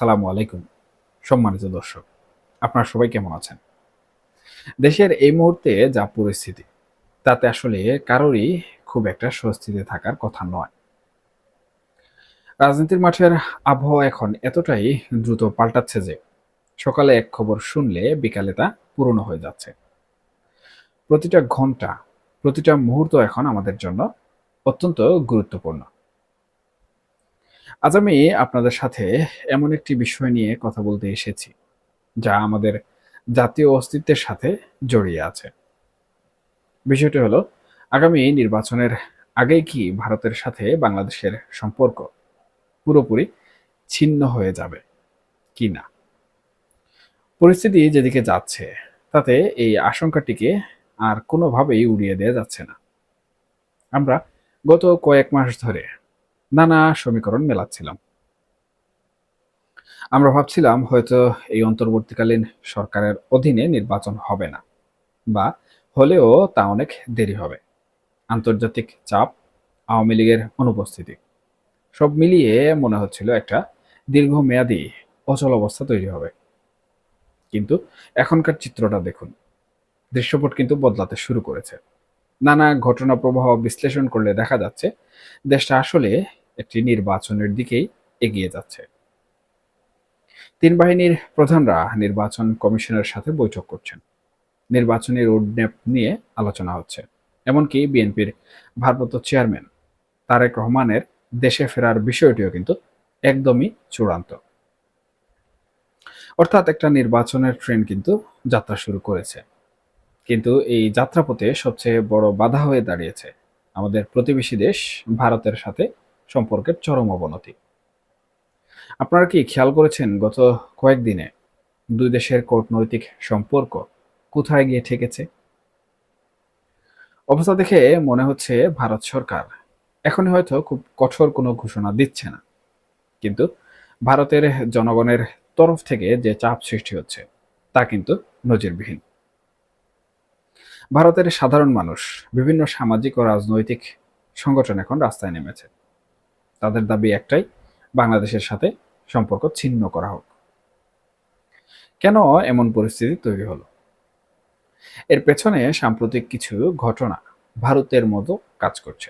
আসসালামু আলাইকুম, সম্মানিত দর্শক। আপনারা সবাই কেমন আছেন? দেশের এই মুহূর্তে যা পরিস্থিতি, তাতে আসলে কারোরই খুব একটা স্বস্তিতে থাকার কথা নয়। রাজনীতির মাঠের আবহাওয়া এখন এতটাই দ্রুত পাল্টাচ্ছে যে, সকালে এক খবর শুনলে বিকালে তা পুরনো হয়ে যাচ্ছে। প্রতিটা ঘণ্টা প্রতিটা মুহূর্ত এখন আমাদের জন্য অত্যন্ত গুরুত্বপূর্ণ। আজ আমি আপনাদের সাথে এমন একটি বিষয় নিয়ে কথা বলতে এসেছি, যা আমাদের জাতীয় অস্তিত্বের সাথে জড়িয়ে আছে। বিষয়টি হলো, আগামী নির্বাচনের আগেই কি ভারতের সাথে বাংলাদেশের সম্পর্ক পুরোপুরি ছিন্ন হয়ে যাবে কি না? পরিস্থিতি যেদিকে যাচ্ছে, তাতে এই আশঙ্কাটিকে আর কোনোভাবেই উড়িয়ে দেওয়া যাচ্ছে না। আমরা গত কয়েক মাস ধরে নানা সমীকরণ মেলাচ্ছিলাম। আমরা ভাবছিলাম হয়তো এই অন্তর্বর্তীকালীন সরকারের অধীনে নির্বাচন হবে না, বা হলেও তা অনেক দেরি হবে। আন্তর্জাতিক চাপ, আওয়ামী লীগের অনুপস্থিতি, সব মিলিয়ে মনে হচ্ছিল একটা দীর্ঘমেয়াদী অচল অবস্থা তৈরি হবে। কিন্তু এখনকার চিত্রটা দেখুন, দৃশ্যপট কিন্তু বদলাতে শুরু করেছে। নানা ঘটনা প্রবাহ বিশ্লেষণ করলে দেখা যাচ্ছে, দেশটা আসলে একটি নির্বাচনের দিকেই এগিয়ে যাচ্ছে। তিন বাহিনীর প্রধানরা নির্বাচন কমিশনের সাথে বৈঠক করছেন। নির্বাচনী রোডম্যাপ নিয়ে আলোচনা হচ্ছে, এমনকি বিএনপির ভারপ্রাপ্ত চেয়ারম্যান তারেক রহমানের দেশে ফেরার বিষয়টিও কিন্তু একদমই চূড়ান্ত। অর্থাৎ একটা নির্বাচনের ট্রেন কিন্তু যাত্রা শুরু করেছে। কিন্তু এই যাত্রাপথে সবচেয়ে বড় বাধা হয়ে দাঁড়িয়েছে আমাদের প্রতিবেশী দেশ ভারতের সাথে সম্পর্কের চরম অবনতি। আপনারা কি খেয়াল করেছেন গত কয়েকদিনে দুই দেশের কূটনৈতিক সম্পর্ক কোথায় গিয়ে ঠেকেছে? অবস্থা দেখে মনে হচ্ছে ভারত সরকার এখনই হয়তো খুব কঠোর কোনো ঘোষণা দিচ্ছে না। কিন্তু ভারতের জনগণের তরফ থেকে যে চাপ সৃষ্টি হচ্ছে, তা কিন্তু নজিরবিহীন। ভারতের সাধারণ মানুষ বিভিন্ন সামাজিক ও রাজনৈতিক সংগঠন এখন রাস্তায় নেমেছে। তাদের দাবি একটাই, বাংলাদেশের সাথে সম্পর্ক ছিন্ন করা হোক। কেন এমন পরিস্থিতি তৈরি হলো? এর পেছনে সাম্প্রতিক কিছু ঘটনা ভারতের মতো কাজ করছে।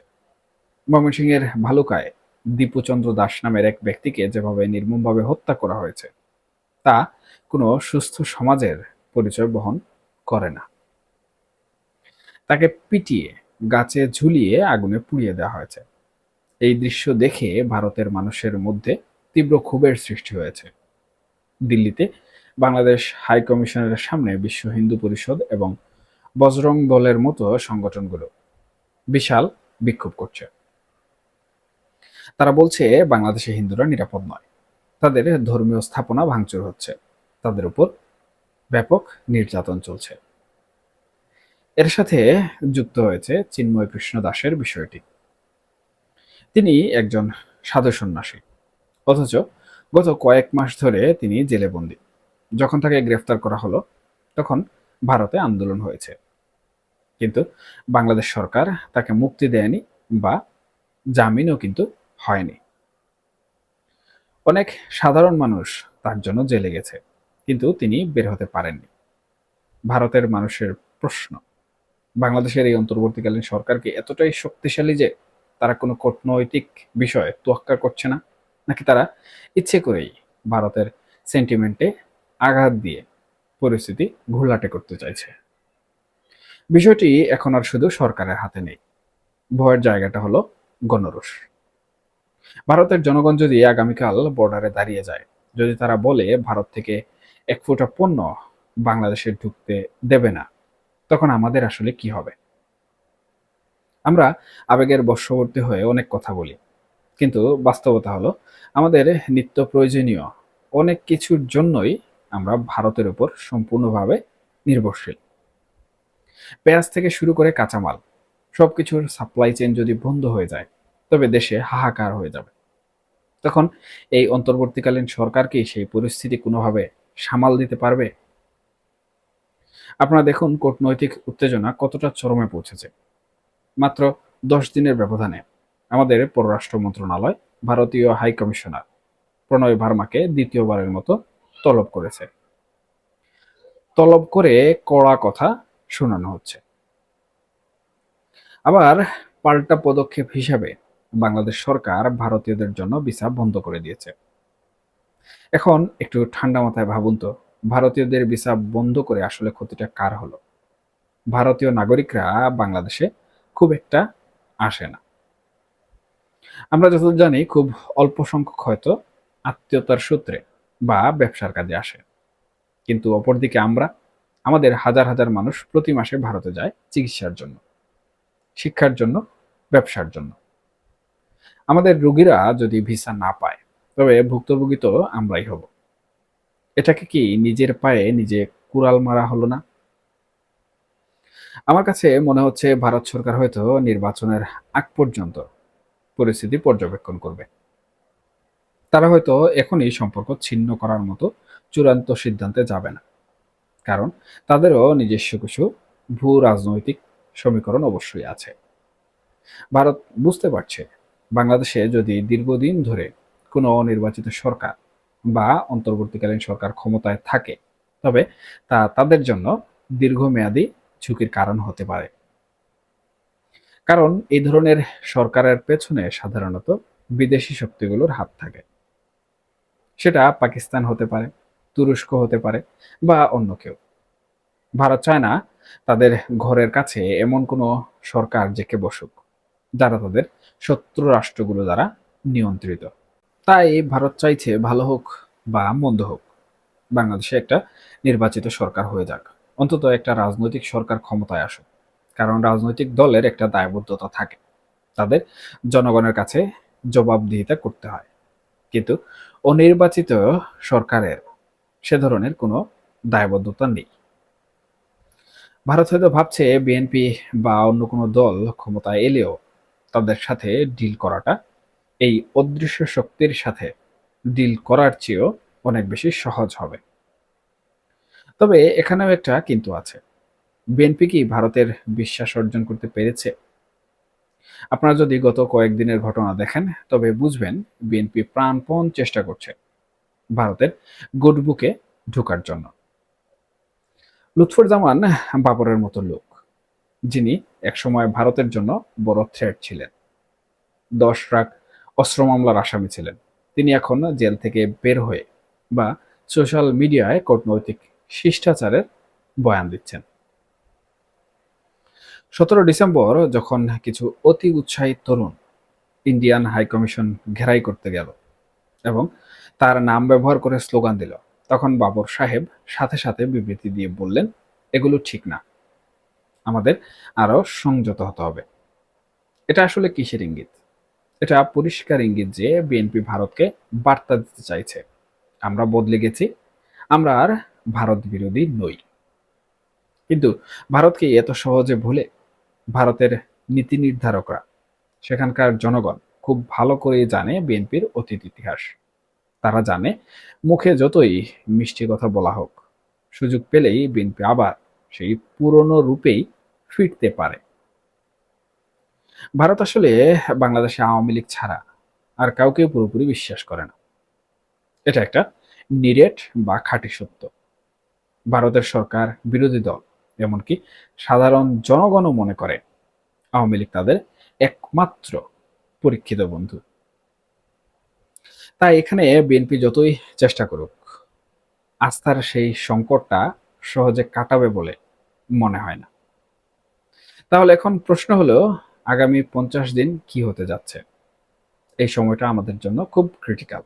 ময়মনসিংহের ভালুকায় দীপুচন্দ্র দাস নামের এক ব্যক্তিকে যেভাবে নির্মমভাবে হত্যা করা হয়েছে, তা কোনো সুস্থ সমাজের পরিচয় বহন করে না। তাকে পিটিয়ে, গাছে ঝুলিয়ে আগুনে পুড়িয়ে দেওয়া হয়েছে। এই দৃশ্য দেখে ভারতের মানুষের মধ্যে তীব্র ক্ষোভের সৃষ্টি হয়েছে। দিল্লিতে বাংলাদেশ হাই কমিশনের সামনে বিশ্ব হিন্দু পরিষদ এবং বজরং দলের মতো সংগঠনগুলো বিশাল বিক্ষোভ করছে। তারা বলছে, বাংলাদেশে হিন্দুরা নিরাপদ নয়। তাদের ধর্মীয় স্থাপনা ভাঙচুর হচ্ছে। তাদের উপর ব্যাপক নির্যাতন চলছে। এর সাথে যুক্ত হয়েছে চিন্ময় কৃষ্ণ দাসের বিষয়টি। তিনি একজন সাধু সন্ন্যাসী। অথচ গত কয়েক মাস ধরে তিনি জেলে বন্দী। যখন তাকে গ্রেফতার করা হলো, তখন ভারতে আন্দোলন হয়েছে। কিন্তু বাংলাদেশ সরকার তাকে মুক্তি দেয়নি বা জামিনও কিন্তু হয়নি। অনেক সাধারণ মানুষ তার জন্য জেলে গেছে, কিন্তু তিনি বের হতে পারেননি। ভারতের মানুষের প্রশ্ন, বাংলাদেশের এই অন্তর্বর্তীকালীন সরকারকে এতটাই শক্তিশালী যে তারা কোনো কূটনৈতিক বিষয়ে তোয়াক্কা করছে না, নাকি তারা ইচ্ছে করেই ভারতের সেন্টিমেন্টে আঘাত দিয়ে পরিস্থিতি ঘোলাটে করতে চাইছে। বিষয়টি এখন আর শুধু সরকারের হাতে নেই, ভয়ের জায়গাটা হলো গণরুষ। ভারতের জনগণ যদি আগামীকাল বর্ডারে দাঁড়িয়ে যায়, যদি তারা বলে ভারত থেকে এক ফুটা পণ্য বাংলাদেশে ঢুকতে দেবে না, তখন আমাদের আসলে কি হবে? আমরা আবেগের বশবর্তী হয়ে অনেক কথা বলি। কিন্তু বাস্তবতা হলো, আমাদের নিত্য প্রয়োজনীয় অনেক কিছুর জন্যই আমরা ভারতের উপর সম্পূর্ণভাবে নির্ভরশীল। পেঁয়াজ থেকে শুরু করে কাঁচামাল, সবকিছুর সাপ্লাই চেন যদি বন্ধ হয়ে যায়, তবে দেশে হাহাকার হয়ে যাবে। তখন এই অন্তর্বর্তীকালীন সরকার কি সেই পরিস্থিতি কোনোভাবে সামাল দিতে পারবে? আপনারা দেখুন কূটনৈতিক উত্তেজনা কতটা চরমে পৌঁছেছে। মাত্র দশ দিনের ব্যবধানে আমাদের পররাষ্ট্র মন্ত্রণালয়, ভারতীয় হাই কমিশনার প্রণয় ভার্মাকে দ্বিতীয়বারের মতো তলব করেছে। তলব করে কড়া কথা শোনানো হচ্ছে। আবার পাল্টা পদক্ষেপ হিসাবে বাংলাদেশ সরকার ভারতীয়দের জন্য ভিসা বন্ধ করে দিয়েছে। এখন একটু ঠান্ডা মাথায় ভাবুন তো, ভারতীয়দের ভিসা বন্ধ করে আসলে ক্ষতিটা কার হলো? ভারতীয় নাগরিকরা বাংলাদেশে খুব একটা আসে না। আমরা যতদূর জানি খুব অল্প সংখ্যক হয়তো আত্মীয়তার সূত্রে বা ব্যবসার কাজে আসে। কিন্তু অপরদিকে আমরা, আমাদের হাজার হাজার মানুষ প্রতি মাসে ভারতে যায় চিকিৎসার জন্য, শিক্ষার জন্য, ব্যবসার জন্য। আমাদের রোগীরা যদি ভিসা না পায়, তবে ভুক্তভোগী তো আমরাই হব। এটাকে কি নিজের পায়ে নিজে কুড়াল মারা হলো না? আমার কাছে মনে হচ্ছে ভারত সরকার হয়তো নির্বাচনের আগ পর্যন্ত পরিস্থিতি পর্যবেক্ষণ করবে। তারা হয়তো এখনই সম্পর্ক ছিন্ন করার মতো চূড়ান্ত সিদ্ধান্তে যাবে না। কারণ তাদেরও নিজস্ব কিছু ভূ রাজনৈতিক সমীকরণ অবশ্যই আছে। ভারত বুঝতে পারছে, বাংলাদেশে যদি দীর্ঘদিন ধরে কোনো অনির্বাচিত সরকার বা অন্তর্বর্তীকালীন সরকার ক্ষমতায় থাকে, তবে তা তাদের জন্য দীর্ঘমেয়াদী ঝুঁকির কারণ হতে পারে। কারণ এই ধরনের সরকারের পেছনে সাধারণত বিদেশি শক্তিগুলোর হাত থাকে। সেটা পাকিস্তান হতে পারে, তুরস্ক হতে পারে বা অন্য কেউ। ভারত চায় না তাদের ঘরের কাছে এমন কোনো সরকার জেকে বসুক, যারা তাদের শত্রু রাষ্ট্রগুলো দ্বারা নিয়ন্ত্রিত। তাই ভারত চাইছে ভালো হোক বা মন্দ হোক, বাংলাদেশে একটা নির্বাচিত সরকার হয়ে যাক। অন্তত একটা রাজনৈতিক সরকার ক্ষমতায় আসুক। কারণ রাজনৈতিক দলের একটা দায়বদ্ধতা থাকে। তাদের জনগণের কাছে জবাবদিহিতা করতে হয়। কিন্তু অনির্বাচিত সরকারের সে ধরনের কোনো দায়বদ্ধতা নেই। ভারত হয়তো ভাবছে বিএনপি বা অন্য কোনো দল ক্ষমতায় এলেও তাদের সাথে ডিল করাটা এই অদৃশ্য শক্তির সাথে ডিল করার চেয়েও অনেক বেশি সহজ হবে। তবে এখানেও একটা কিন্তু আছে। বিএনপি কি ভারতের বিশ্বাস অর্জন করতে পেরেছে? আপনারা যদি গত কয়েকদিনের ঘটনা দেখেন, তবে বুঝবেন বিএনপি প্রাণপণ চেষ্টা করছে ভারতের গুডবুকে ঢোকার জন্য। লুৎফর লুৎফুজ্জামান বাবরের মতো লোক, যিনি একসময় ভারতের জন্য বড় থ্রেট ছিলেন। দশ রাখ অস্ত্র মামলার আসামি ছিলেন। তিনি এখন জেল থেকে বের হয়ে বা সোশ্যাল মিডিয়ায় কূটনৈতিক শিষ্টাচারের বয়ান দিচ্ছেন। সতেরো ডিসেম্বর যখন কিছু অতি উৎসাহী তরুণ ইন্ডিয়ান হাইকমিশন ঘেরাই করতে গেল এবং তার নাম ব্যবহার করে স্লোগান দিল, তখন বাবর সাহেব সাথে সাথে বিবৃতি দিয়ে বললেন, এগুলো ঠিক না। আমাদের আরও সংযত হতে হবে। এটা আসলে কিসের ইঙ্গিত? এটা পরিষ্কার ইঙ্গিত যে বিএনপি ভারতকে বার্তা দিতে চাইছে। আমরা বদলে গেছি, আমরা আর ভারত বিরোধী নই। কিন্তু ভারতকে এত সহজে ভুলে ভারতের নীতি নির্ধারকরা, সেখানকার জনগণ খুব ভালো করে জানে বিএনপির অতীত ইতিহাস। তারা জানে মুখে যতই মিষ্টি কথা বলা হোক, সুযোগ পেলেই বিএনপি আবার সেই পুরনো রূপেই ফিরতে পারে। ভারত আসলে বাংলাদেশে আওয়ামী লীগ ছাড়া আর কাউকে পুরোপুরি বিশ্বাস করে না। এটা একটা নিরেট বা খাঁটি সত্য। ভারতের সরকার বিরোধী দল, এমনকি সাধারণ জনগণও মনে করে আওয়ামী লীগ তাদের একমাত্র পরীক্ষিত বন্ধু। তাই এখানে বিএনপি যতই চেষ্টা করুক, আস্থার সেই সংকটটা সহজে কাটাবে বলে মনে হয় না। তাহলে এখন প্রশ্ন হলো, আগামী পঞ্চাশ দিন কি হতে যাচ্ছে? এই সময়টা আমাদের জন্য খুব ক্রিটিক্যাল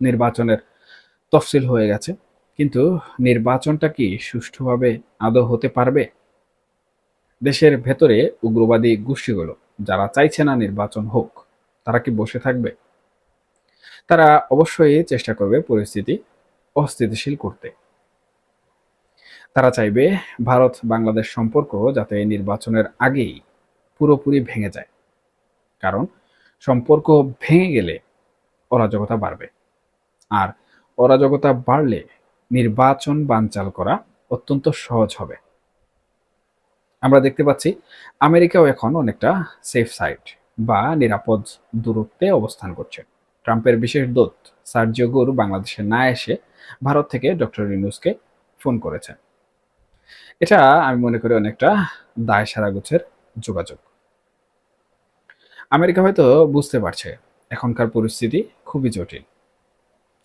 নির্বাচনের তফসিল হয়ে গেছে। কিন্তু নির্বাচনটা কি সুষ্ঠুভাবে আদৌ হতে পারবে? দেশের ভেতরে উগ্রবাদী গোষ্ঠীগুলো যারা চাইছে না নির্বাচন হোক, তারা কি বসে থাকবে? তারা অবশ্যই চেষ্টা করবে পরিস্থিতি অস্থিতিশীল করতে। তারা চাইবে ভারত বাংলাদেশ সম্পর্ক যাতে নির্বাচনের আগেই পুরোপুরি ভেঙে যায়। কারণ সম্পর্ক ভেঙে গেলে অরাজকতা বাড়বে। আর অরাজকতা বাড়লে নির্বাচন বানচাল করা অত্যন্ত সহজ হবে। আমরা দেখতে পাচ্ছি, আমেরিকাও এখন অনেকটা সেফ সাইড বা নিরাপদ দূরত্বে অবস্থান করছে। ট্রাম্পের বিশেষ দূত সার্জিও গুর বাংলাদেশে না এসে ভারত থেকে ডক্টর ইউনুসকে ফোন করেছেন। এটা আমি মনে করি অনেকটা দায় সারা গোছের যোগাযোগ। আমেরিকা হয়তো বুঝতে পারছে, এখনকার পরিস্থিতি খুবই জটিল।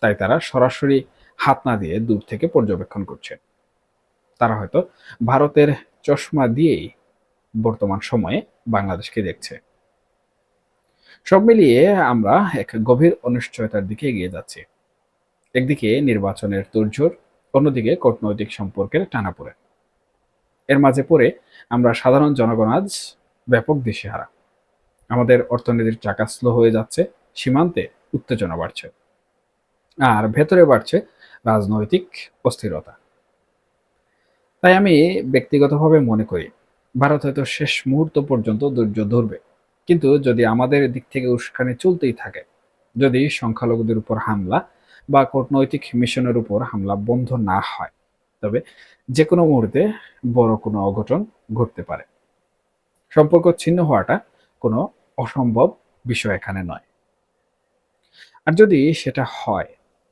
তাই তারা সরাসরি হাত না দিয়ে দূর থেকে পর্যবেক্ষণ করছে। তারা হয়তো ভারতের চশমা দিয়েই বর্তমান সময়ে বাংলাদেশকে দেখছে। সব মিলিয়ে আমরা এক গভীর অনিশ্চয়তার দিকে এগিয়ে যাচ্ছি। একদিকে নির্বাচনের তোড়জোড় অন্যদিকে কূটনৈতিক সম্পর্কের টানাপোড়েন। এর মাঝে পড়ে আমরা সাধারণ জনগণ আজ ব্যাপক দিশেহারা। আমাদের অর্থনীতির চাকা স্লো হয়ে যাচ্ছে, সীমান্তে উত্তেজনা বাড়ছে। আর ভেতরে বাড়ছে রাজনৈতিক অস্থিরতা। তাই আমি ব্যক্তিগতভাবে মনে করি, ভারত হয়তো শেষ মুহূর্ত পর্যন্ত ধৈর্য ধরবে। কিন্তু যদি আমাদের দিক থেকে উস্কানি চলতেই থাকে, যদি সংখ্যালঘুদের উপর হামলা বা কূটনৈতিক মিশনের উপর হামলা বন্ধ না হয়, তবে যে কোনো মুহূর্তে বড় কোনো অঘটন ঘটতে পারে। সম্পর্ক ছিন্ন হওয়াটা কোনো অসম্ভব বিষয় এখানে নয়। আর যদি সেটা হয়,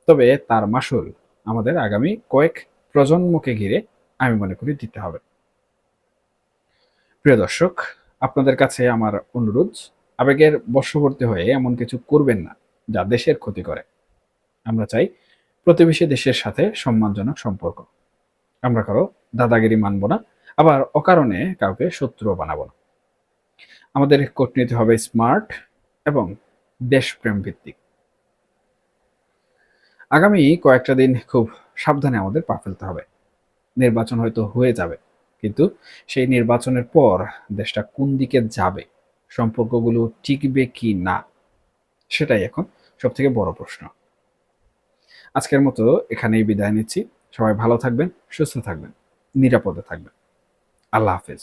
তবে তার মাসুল আমাদের আগামী কয়েক প্রজন্মকে ঘিরে আমি মনে করি দিতে হবে। প্রিয় দর্শক, আপনাদের কাছে আমার অনুরোধ, আবেগের বর্ষবর্তী হয়ে এমন কিছু করবেন না, যা দেশের ক্ষতি করে। আমরা চাই প্রতিবেশী দেশের সাথে সম্মানজনক সম্পর্ক। আমরা কারও দাদাগিরি মানব না, আবার অকারণে কাউকে শত্রুও বানাবো না। আমাদের কূটনীতি হবে স্মার্ট এবং দেশপ্রেম ভিত্তিক আগামী কয়েকটা দিন খুব সাবধানে আমাদের পা ফেলতে হবে। নির্বাচন হয়তো হয়ে যাবে, কিন্তু সেই নির্বাচনের পর দেশটা কোন দিকে যাবে, সম্পর্কগুলো টিকবে কি না, সেটাই এখন সব থেকে বড় প্রশ্ন। আজকের মতো এখানেই বিদায় নিচ্ছি। সবাই ভালো থাকবেন, সুস্থ থাকবেন, নিরাপদে থাকবেন। আল্লাহ হাফেজ।